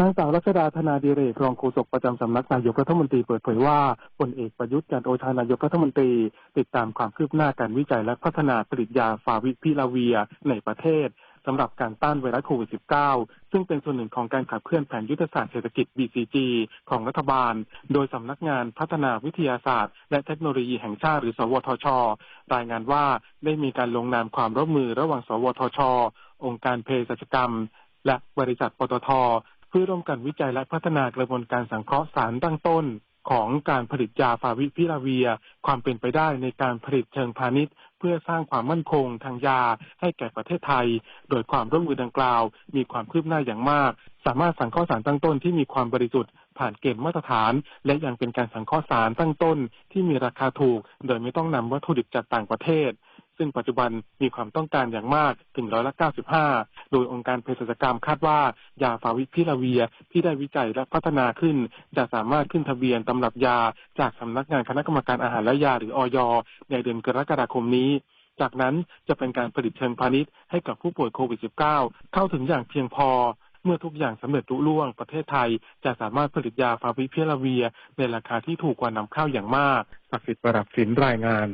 นางสาวรัชดาธนาดิเรกรองโฆษกประจำสำนักนายกรัฐมนตรีเปิดเผยว่าพลเอกประยุทธ์จันโอชานายกรัฐมนตรี ติดตามความคืบหน้าการวิจัยและพัฒนาผลิตยาฟาวิพิลาเวียในประเทศสำหรับการต้านไวรัสโควิด -19 ซึ่งเป็นส่วนหนึ่งของการขับเคลื่อนแผนยุทธศาสตร์เศรษฐกิจ BCG ของรัฐบาล โดยสำนักงานพัฒนาวิทยาศาสตร์ และเทคโนโลยีแห่งชาติหรือ สวทช รายงานว่าได้มีการลงนามความร่วมมือระหว่าง สวทช องค์การเภสัชกรรม และบริษัทปตท เพื่อร่วมกันวิจัยและพัฒนากระบวนการสังเคราะห์สารตั้งต้น ของการผลิตยาฟาวิพิลาเวีย ความเป็นไปได้ในการผลิตเชิงพาณิชย์ เพื่อสร้างความมั่นคงทางยาให้แก่ประเทศไทย โดยความร่วมมือดังกล่าว มีความคืบหน้าอย่างมาก สามารถสังเคราะห์สารตั้งต้นที่มีความบริสุทธิ์ผ่านเกณฑ์มาตรฐาน และยังเป็นการสังเคราะห์สารตั้งต้น ที่มีราคาถูก โดยไม่ต้องนำวัตถุดิบจากต่างประเทศ ซึ่งปัจจุบันมีความต้องการอย่างมากถึงร้อยละ95 โดยองค์การเภสัชกรรมคาดว่า ยาฟาวิพิลาเวียที่ได้วิจัยและพัฒนาขึ้น จะสามารถขึ้นทะเบียนตำรับยา จากสำนักงานคณะกรรมการอาหารและยาหรืออยในเดือนกรกฎาคมนี้จากนั้นจะเป็นการผลิตเชิงพาณิชย์ให้กับผู้ป่วยโควิด -19 เข้าถึงอย่างเพียงพอ เมื่อทุกอย่างสำเร็จรุ่ล่วงประเทศไทย จะสามารถผลิตยาฟาวิพิลาเวีย ในราคาที่ถูกกว่านำเข้าอย่างมากศักดิ์สิทธิ์ประดับสินรายงาน